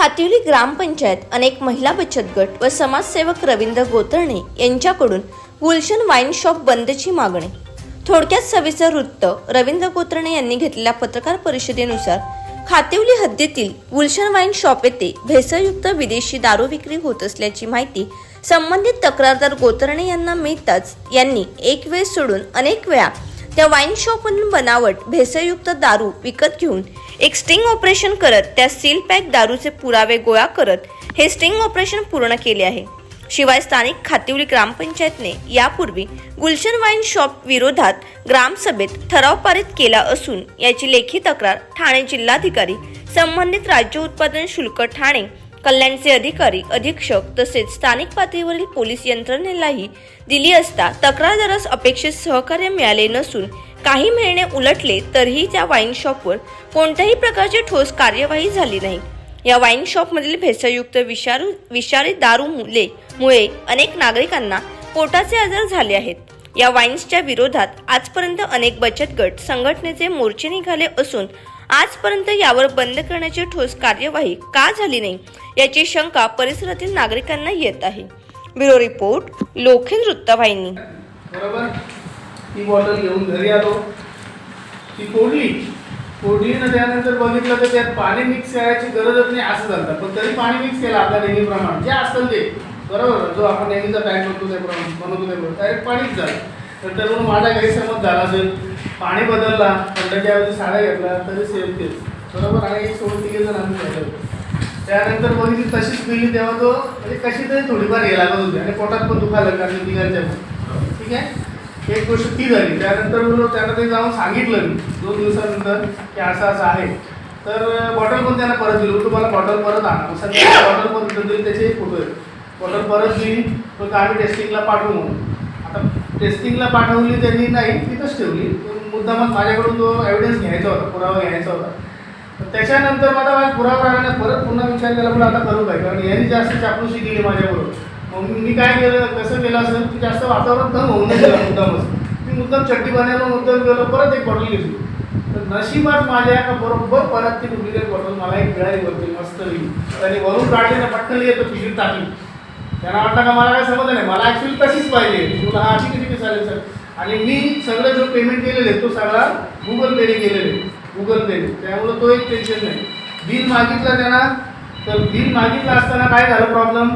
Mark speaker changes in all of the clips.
Speaker 1: खातिवली ग्रामपंचायत अनेक महिला बचत गट व समाजसेवक रवींद्र गोतरणे यांच्याकडून गुलशन वाईन शॉप बंदची मागणी. थोडक्यात सविस्तर वृत्त रवींद्र गोतरणे यांनी घेतलेल्या पत्रकार परिषदेनुसार खातिवली हद्दीतील गुलशन वाईन शॉप येथे भेसळयुक्त विदेशी दारू विक्री होत असल्याची माहिती संबंधित तक्रारदार गोतरणे यांना मिळताच यांनी एक वेळ सोडून अनेक वेळा त्या वाईन शॉपमधून बनावट भेसळयुक्त दारू विकत घेऊन एक स्टिंग ऑपरेशन करत त्या सील पॅक दारूचे पुरावे गोळा करत हे स्टिंग ऑपरेशन पूर्ण केले आहे. शिवाय स्थानिक खातिवली ग्रामपंचायतने यापूर्वी गुलशन वाईन शॉप विरोधात ग्रामसभेत ठराव पारित केला असून याची लेखी तक्रार ठाणे जिल्हाधिकारी संबंधित राज्य उत्पादन शुल्क ठाणे कल्याणचे अधिकारी अधीक्षक तसेच स्थानिक पातळीवरील पोलीस यंत्रणेलाही दिली असता तक्रारदारास अपेक्षित सहकार्य मिळाले नसून काही महिने उलटले तरीही त्या वाईन शॉपवर कोणत्याही प्रकारची ठोस कार्यवाही झाली नाही. या वाईन शॉपमधील भेसळयुक्त विषारू विषारी दारू मुले मुळे अनेक नागरिकांना पोटाचे आजार झाले आहेत. या वाईन्सच्या विरोधात आजपर्यंत अनेक बचत गट संघटनेचे मोर्चे निघाले असून आजपर्यंत यावर बंद करण्याची ठोस कार्यवाही का झाली नाही याची शंका परिसरातील नागरिकांना येत आहे. ब्युरो रिपोर्ट लोखेन वृत्तवाहिनी.
Speaker 2: बरोबर? ती बॉटल घेऊन घरी आलो. ती फोडली. फोडली ना त्यानंतर बघितलं तर त्यात पाणी मिक्स करायची गरजच नाही असं झालं. पण तरी पाणी मिक्स केलं आपल्या नेहमीप्रमाणे. जे असेल ते. बरोबर? जो आपण नेहमीचा पॅक बनतो त्याप्रमाणे बनवतो त्याप्रमाणे. डायरेक्ट पाणीच झालं. नंतर मग माझा गैरसमज झाला असेल पाणी बदलला थंडच्या ऐवजी साड्या घेतला तरी सेम तेच बरोबर? आणि एक सोडून तिघे जण आम्ही झालं त्यानंतर बघितली तशीच गेली तेव्हा तो म्हणजे कशी तरी थोडीफार हे लागत होती आणि पोटात पण दुखायला कारण तिघांच्या ठीक आहे? एक गोष्ट ती झाली. त्यानंतर बोललो त्यांना ते जाऊन सांगितलं मी दोन दिवसानंतर की असं असं आहे. तर बॉटल पण त्यांना परत दिली. तुम्हाला बॉटल परत आणा. सध्या बॉटल पण दिली त्याचे फोटो आहेत. बॉटल परत दिली मग आम्ही टेस्टिंगला पाठवू म्हणून. टेस्टिंगला पाठवली त्यांनी नाही तिथंच ठेवली. मुद्दामात माझ्याकडून तो एव्हिडन्स घ्यायचा होता पुरावा घ्यायचा होता. त्याच्यानंतर मला माझ्या पुरावा परत पुन्हा विचार केला मला आता करू काय? कारण यांनी जास्त चापलूशी केली माझ्याबरोबर मग मी काय केलं कसं केलं असेल की जास्त वातावरण थंड होऊन गेलं मुद्दामच. मी मुद्दाम चट्टी बनायला मुद्दाम गेलो परत एक बॉटल घेतली. तर नशिबात माझ्या का बरोबर परत ती डुप्लिकेट बॉटल मला एक मिळाली होती मस्त आणि वरून काढली ना पटकन येतो पिशवीत टाकली. त्यांना वाटलं का मला काय समजलं नाही? मला ॲक्च्युली तशीच पाहिजे तुला हा ठीक ठीक चालेल सर आणि मी सगळं जो पेमेंट केलेलं आहे तो सगळा गुगल पेने केलेले गुगल पेने त्यामुळं तो एक टेन्शन नाही. बिल मागितलं त्यांना तर बिल मागितलं असताना काय झालं प्रॉब्लेम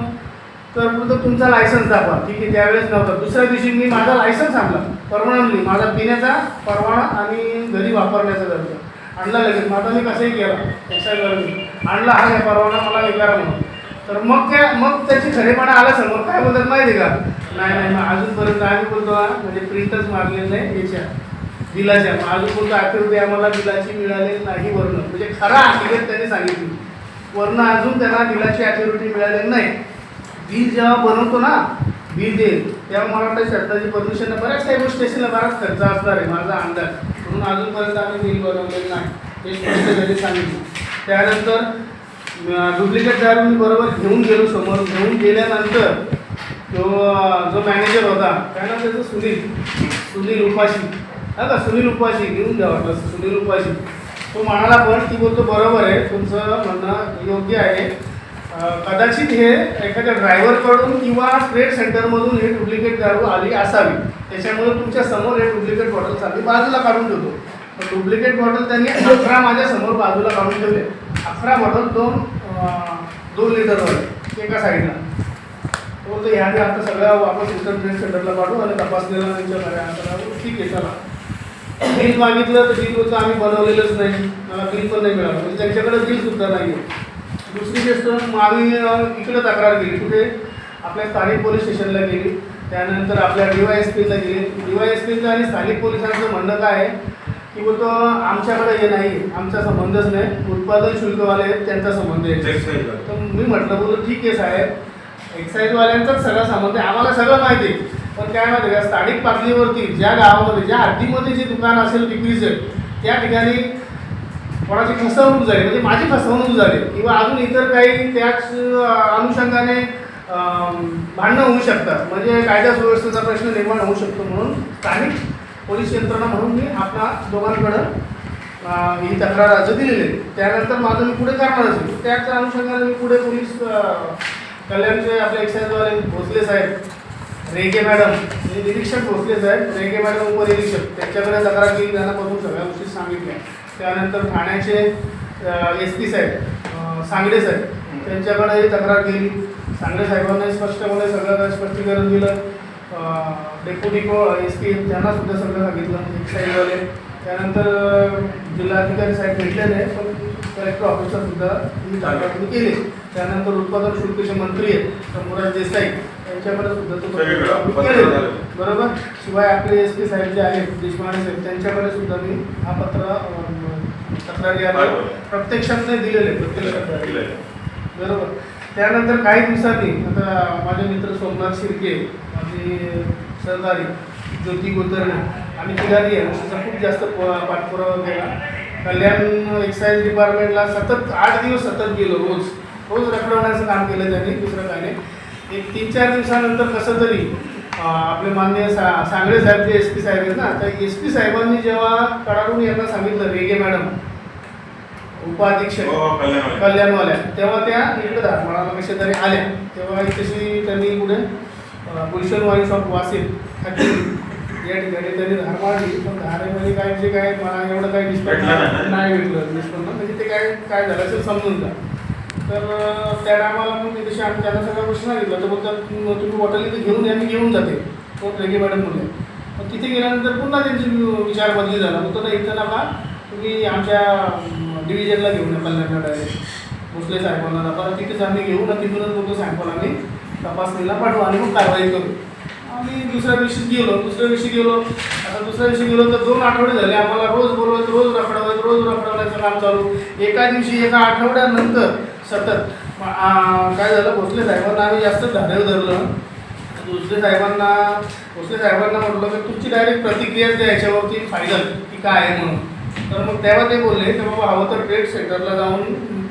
Speaker 2: तर बोलतो तुमचा लायसन्स दाखवा. ठीक आहे त्यावेळेस नव्हता. दुसऱ्या दिवशी मी माझा लायसन्स आणला. परमनंटली माझा पिण्याचा परवाना आणि घरी वापरण्याचा दर्जा. आणला लगेच. माझा मी कसंही केला. एक्साईज आणला हा परवाना मला विकारा म्हणून. तर मग त्या मग त्याची खरेपणा आला समोर काय बोलतात माहिती आहे का? नाही नाही मग अजूनपर्यंत आम्ही बोलतो म्हणजे प्रिंटच मारलेलं नाही याच्या. बिलाच्या. मग अजून बोलतो आठशे रुपये आम्हाला बिलाची मिळाले नाही वर्ण म्हणजे खरा हकीकत त्यांनी सांगितली. वर्ण अजून त्यांना बिलाची आठशे रुपये मिळालेली नाही. बिल जेव्हा बनवतो ना बिल देईल. तेव्हा मला वाटतं शब्दाची परमिशन बऱ्याच काही स्टेशनला बराच खर्च असणार आहे माझा अंदाज. म्हणून अजूनपर्यंत आम्ही बिल बनवलेलं नाही. हे स्पष्ट त्यांनी सांगितलं. त्यानंतर डुप्लिकेट तयार मी बरोबर घेऊन गेलो समोर. घेऊन गेल्यानंतर तो जो मॅनेजर होता त्यानं त्याचं? सुनील. सुनील उपाशी. हा का? सुनील उपाशी. घेऊन द्या वाटलं. सुनील उपाशी. तो म्हणाला पण ती बोलतो बरोबर आहे. तुमचं म्हणणं योग्य आहे. कदाचित हे एखाद्या ड्रायव्हरकडून किंवा ट्रेड सेंटरमधून हे डुप्लिकेट दारू आली असावी. त्याच्यामुळे तुमच्यासमोर हे डुप्लिकेट बॉटल्स आली बाजूला काढून ठेवतो डुप्लिकेट बॉटल त्यांनी अकरा माझ्यासमोर बाजूला काढून ठेवले. अकरा बॉटल दोन दोन लिटर लिटरवाले एका साईडला तो बोलतो ह्या आता सगळ्या वापस इन्स्टंट ट्रेन सेंटरला पाठवू आणि तपासलेला विचार करा ठीक आहे चला. बिल मागितलं तर बिल बोलतो आम्ही बनवलेलंच नाही. मला बिल पण नाही मिळालं. म्हणजे त्यांच्याकडे बिल सुद्धा नाही आहे. दुसरी गोष्ट मग आम्ही इकडे तक्रार केली. कुठे? आपल्या स्थानिक पोलीस स्टेशनला गेली. त्यानंतर आपल्या डी वाय एस पीला गेली. डी वाय एस पीचं आणि स्थानिक पोलिसांचं म्हणणं काय आहे? की बोलतो आमच्याकडे हे नाही आमचा संबंधच नाही. उत्पादन शुल्कवाले आहेत त्यांचा संबंध आहे. तर मी म्हटलं बोलतो ठीक आहे साहेब. एक्साईजवाल्यांचाच सगळा संबंध आहे. आम्हाला सगळं माहिती आहे. पण काय माहिती का? स्थानिक पातळीवरती ज्या गावामध्ये ज्या हद्दीमध्ये जे दुकान असेल विक्रीचं त्या ठिकाणी कोणाची फसवणूक झाली म्हणजे माझी फसवणूक झाली किंवा अजून इतर काही त्याच अनुषंगाने भांडणं होऊ शकतात. म्हणजे कायदा सुव्यवस्थेचा प्रश्न निर्माण होऊ शकतो म्हणून स्थानिक पोलीस यंत्रणा म्हणून मी आपला दोघांकडं ही तक्रार अर्ज दिलेली. आहे त्यानंतर माझं मी पुढे करणारच आहे त्याच अनुषंगाने मी पुढे पोलीस कल्याणचे आपले एक्साईजवाले भोसले साहेब रेगे मॅडम हे निरीक्षक भोसले साहेब रेगे मॅडम उपनिरीक्षक त्यांच्याकडे तक्रार केली त्यांना बघून सगळ्या गोष्टी सांगितल्या. त्यानंतर ठाण्याचे एस पी साहेब सांगडे साहेब त्यांच्याकडेही तक्रार केली. सांगडे साहेबांना स्पष्टपणे सगळं काही स्पष्टीकरण दिलं. डेप्युटी को एस पी त्यांना सुद्धा सगळं सांगितलं एक्साईजवाले त्यानंतर अं, जिल्हाधिकारी साहेब भेटले नाही पण कलेक्टर ऑफिसला सुद्धा मी तक्रार केली त्यानंतर उत्पादन शुल्कचे मंत्री आहेत शंभूराज देसाई यांच्याकडे सुद्धा तो केली. बरोबर शिवाय आपले एस पी साहेब जे आहेत देशपांडे साहेब त्यांच्याकडे सुद्धा मी हा पत्र तक्रारी. प्रत्यक्षात नाही दिलेले प्रत्यक्षात. बरोबर त्यानंतर काही दिवसांनी आता माझे मित्र सोमनाथ शिर्के माझे सरदारी ज्योती गोतरणे आणि तिघांनी यांचा खूप जास्त प- पाठपुरावा केला. कल्याण एक्साईज डिपार्टमेंटला सतत आठ दिवस सतत गेलो रोज. रोज रखडवण्याचं काम केलं त्यांनी दुसरं काय नाही. एक तीन चार दिवसानंतर कसं तरी आपले मान्य सा सांगळे साहेब जे एस पी साहेब आहेत ना तर एस पी साहेबांनी जेव्हा कडाडून यांना सांगितलं रेगे मॅडम उपाधीक्षक
Speaker 3: हो, कल्याणवाले.
Speaker 2: कल्याणवाल्या तेव्हा त्या इकडे धारवाडाला कशा तरी आल्या. तेव्हा तशी त्यांनी पुढे गुलशन शॉप वासेल खाती या ठिकाणी त्यांनी धार मारली पण धारेमध्ये काय जे काय मला एवढं काही
Speaker 3: भेटलं
Speaker 2: निष्पन्न
Speaker 3: नाही.
Speaker 2: भेटलं निष्पन्न म्हणजे ते काय काय झालं असेल समजून जा. तर त्या टायमाला मग मी तशी आम्ही त्यांना सगळ्या गोष्टी सांगितलं तर बोलतात "तुम- तुम्ही बॉटल इथे घेऊन या मी घेऊन जाते. तो रेगे मॅडम म्हणले मग तिथे गेल्यानंतर पुन्हा त्यांची विचार बदली झाला. मग तो नाही इथं नका तुम्ही आमच्या डिव्हिजनला घेऊन या कल्याणला डायरेक्ट भोसले साहेबांना तपास तिथेच आम्ही घेऊ ना तिथूनच बोलतो सॅम्पल आम्ही तपासणीला पाठवू आणि मग कारवाई करू. आम्ही दुसऱ्या दिवशी गेलो दुसऱ्या दिवशी गेलो. आता दुसऱ्या दिवशी गेलो तर दोन आठवडे झाले. आम्हाला रोज बोलवत रोज रखडवत रोज रफडवण्याचं काम चालू. एका दिवशी एका आठवड्यानंतर सतत. मग, काय झालं भोसले साहेबांना आम्ही जास्त धारेव धरलं. भोसले साहेबांना भोसले साहेबांना म्हटलं की तुमची डायरेक्ट प्रतिक्रिया द्या याच्यावरती फायनल की काय आहे म्हणून. तर मग तेव्हा ते बोलले की बाबा हवं तर ट्रेड सेंटरला जाऊन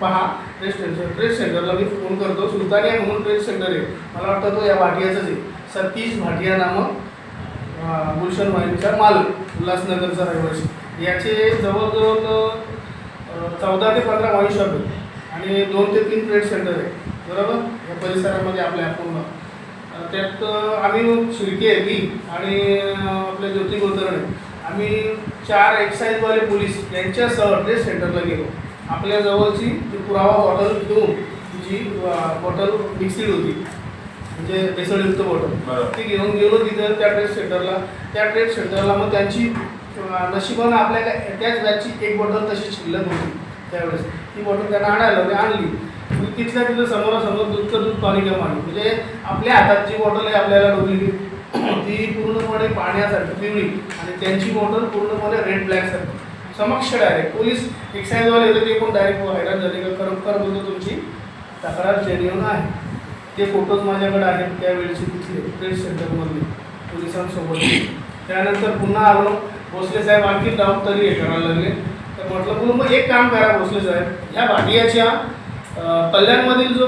Speaker 2: पहा ट्रेड सेंटर ट्रेड सेंटरला मी फोन करतो सुलतानिया म्हणून ट्रेड सेंटर आहे. मला वाटतं तो या भाटियाचाच आहे. सतीश भाटिया नामक गुलशन वाईनचा मालक उल्हासनगरचा रहिवासी. याचे जवळजवळ चौदा ते पंधरा वाईन शॉप आहे आणि दोन ते तीन ट्रेड सेंटर आहे बरोबर? या परिसरामध्ये आपल्या पूर्ण त्यात आम्ही शिर्के मी आणि आपले ज्योती गोतरणे. आम्ही चार एक्साईजवाले पोलीस यांच्यासह ट्रेड सेंटरला गेलो. आपल्या जवळची जी पुरावा बॉटल घेऊन जी बॉटल मिक्सिड होती म्हणजे भेसळयुक्त बॉटल. ती घेऊन गेलो तिथं त्या ट्रेड सेंटरला त्या ट्रेड सेंटरला मग त्यांची नशिबानं आपल्या काय- त्याच बॅचची एक बॉटल तशी शिल्लक होती त्यावेळेस. ती बॉटल त्यांना आणायला होती आणली. तिथल्या तिथं समोरासमोर दूधचं दूध पाणी पाणी म्हणजे आपल्या हातात जी बॉटल आहे आपल्याला डोबलेली ती पूर्णपणे पाण्यासारखी पिवळी. आणि त्यांची बॉटल पूर्णपणे रेड ब्लॅकसारखी समक्ष डायरेक्ट पोलीस एक्साईजवाले होते ते पण डायरेक्ट हैराण झाले का खरोखर बोलतो तुमची तक्रार जेन्युअन आहे. ते फोटोज माझ्याकडे आहेत त्यावेळेचे तिथले ट्रेड सेंटरमधले पोलिसांसोबत. त्यानंतर पुन्हा आलो. भोसले साहेब आणखी डाऊट तरी हे करायला लागले. तर म्हटलं म्हणून मग एक काम करा भोसले साहेब. ह्या भाटियाच्या कल्याणमधील जो